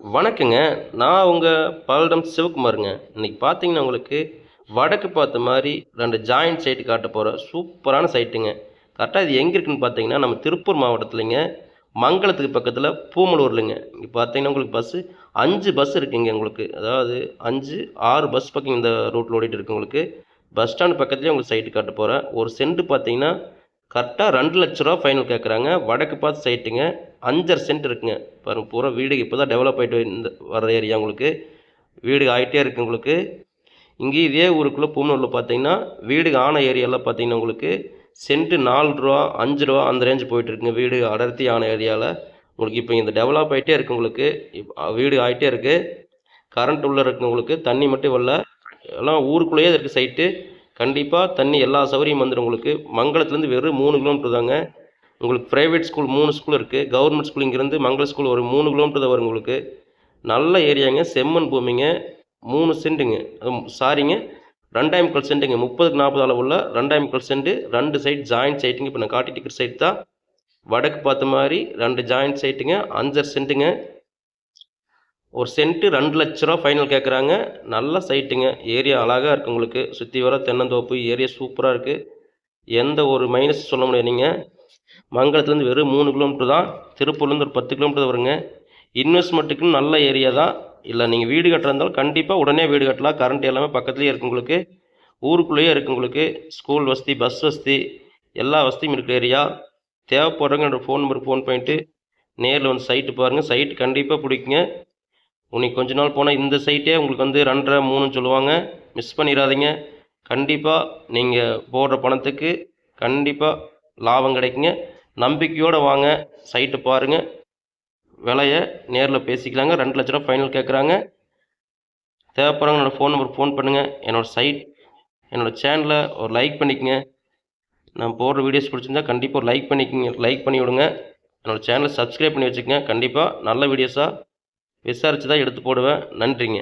வணக்கங்க. நான் உங்கள் பல்லடம் சிவகுமாருங்க. இன்றைக்கி பார்த்தீங்கன்னா உங்களுக்கு வடக்கு பார்த்த மாதிரி ரெண்டு ஜாயிண்ட் சைட்டு காட்ட போகிற சூப்பரான சைட்டுங்க கரெக்டாக இது எங்கே இருக்குன்னு பார்த்தீங்கன்னா நம்ம திருப்பூர் மாவட்டத்துலங்க. மங்களத்துக்கு பக்கத்தில் பூமலூர்லங்க. இங்கே பார்த்தீங்கன்னா உங்களுக்கு பஸ்ஸு அஞ்சு பஸ் இருக்குங்க உங்களுக்கு. அதாவது அஞ்சு ஆறு பஸ் பக்கம் இந்த ரூட்டில் ஓடிட்டு இருக்கு உங்களுக்கு. பஸ் ஸ்டாண்ட் பக்கத்துலேயே உங்களுக்கு சைட்டு காட்ட போகிறேன் ஒரு சென்ட் பார்த்தீங்கன்னா கரெக்டாக ரெண்டு லட்ச ரூபா ஃபைனல் கேட்குறாங்க வடக்கு பார்த்து சைட்டுங்க அஞ்சரை சென்ட் இருக்குங்க. பாருங்க பூரா வீடு இப்போ தான் டெவலப் ஆகிட்டு இந்த வர ஏரியா உங்களுக்கு. வீடு ஆகிட்டே இருக்குது உங்களுக்கு. இங்கே இதே ஊருக்குள்ளே பூமனூரில் பார்த்தீங்கன்னா வீடு ஆன ஏரியாவில் பார்த்தீங்கன்னா உங்களுக்கு சென்ட்டு நாலு ரூபா அஞ்சு ரூபா அந்த ரேஞ்சு போயிட்டுருக்குங்க வீடு அடர்த்தி ஆன ஏரியாவில் உங்களுக்கு இப்போ இந்த டெவலப் ஆகிட்டே இருக்குது உங்களுக்கு. வீடு ஆகிட்டே இருக்குது கரண்ட் உள்ளே இருக்குது உங்களுக்கு. தண்ணி மட்டும் வரல. எல்லாம் ஊருக்குள்ளேயே இருக்குது சைட்டு கண்டிப்பாக தண்ணி எல்லா சௌகரியம் வந்துடும் உங்களுக்கு. மங்களத்துலேருந்து வெறும் மூணு கிலோமீட்டர் தாங்க. உங்களுக்கு ப்ரைவேட் ஸ்கூல் மூணு ஸ்கூல் இருக்குது கவர்மெண்ட் ஸ்கூல் இங்கேருந்து மங்கள ஸ்கூல் ஒரு மூணு கிலோமீட்டர் வரும் உங்களுக்கு. நல்ல ஏரியாங்க செம்மண் பூமிங்க மூணு சென்ட்டுங்க சாரிங்க ரெண்டாயிரம் முக்கால் சென்ட்டுங்க முப்பதுக்கு நாற்பது அளவுள்ள ரெண்டாயிரம் முக்கால் சென்ட்டு ரெண்டு சைட் ஜாயிண்ட் சைட்டுங்க இப்போ நான் காட்டிட்டு இருக்கிற சைட் தான். வடக்கு பார்த்த மாதிரி ரெண்டு ஜாயிண்ட் சைட்டுங்க அஞ்சரை சென்ட்டுங்க ஒரு சென்ட்டு ரெண்டு லட்ச ரூபா ஃபைனல் கேட்குறாங்க நல்ல சைட்டுங்க ஏரியா அழகாக இருக்குது உங்களுக்கு. சுற்றி வர தென்னந்தோப்பு ஏரியா சூப்பராக இருக்குது எந்த ஒரு மைனஸ் சொல்ல முடியாது நீங்கள் மங்களத்துலேருந்து வெறும் மூணு கிலோமீட்டர் தான். திருப்பூர்லேருந்து ஒரு பத்து கிலோமீட்டர் வருங்க. இன்வெஸ்ட்மெண்ட்டுக்குன்னு நல்ல ஏரியா தான். இல்லை நீங்கள் வீடு கட்டுறதாலும் கண்டிப்பாக உடனே வீடு கட்டலாம். கரண்ட் எல்லாமே பக்கத்துலேயே இருக்குது உங்களுக்கு. ஊருக்குள்ளேயே இருக்குது உங்களுக்கு. ஸ்கூல் வசதி பஸ் வசதி எல்லா வசதியும் இருக்கிற ஏரியா தேவைப்படுறவங்க என்னோடய ஃபோன் நம்பருக்கு ஃபோன் பண்ணிட்டு நேரில் வந்து சைட்டு பாருங்கள் சைட்டு கண்டிப்பாக பிடிக்குங்க. உனக்கு கொஞ்ச நாள் போனால் இந்த சைட்டே உங்களுக்கு வந்து ரெண்டரை மூணுன்னு சொல்லுவாங்க. மிஸ் பண்ணிடாதீங்க. கண்டிப்பாக நீங்கள் போடுற பணத்துக்கு கண்டிப்பாக லாபம் கிடைக்குங்க. நம்பிக்கையோடு வாங்க. சைட்டு பாருங்கள் விலையை நேரில் பேசிக்கலாங்க. ரெண்டு லட்ச ரூபா ஃபைனல் கேட்குறாங்க தேவைப்படுறாங்க என்னோடய ஃபோன் நம்பருக்கு ஃபோன் பண்ணுங்கள் என்னோடய சைட் என்னோடய சேனலை ஒரு லைக் பண்ணிக்கங்க. நான் போடுற வீடியோஸ் பிடிச்சிருந்தா கண்டிப்பாக ஒரு லைக் பண்ணிக்கங்க. லைக் பண்ணி விடுங்க. என்னோடய சேனலை சப்ஸ்கிரைப் பண்ணி வச்சுக்கங்க. கண்டிப்பாக நல்ல வீடியோஸாக விசாரித்து தான் எடுத்து போடுவேன். நன்றிங்க.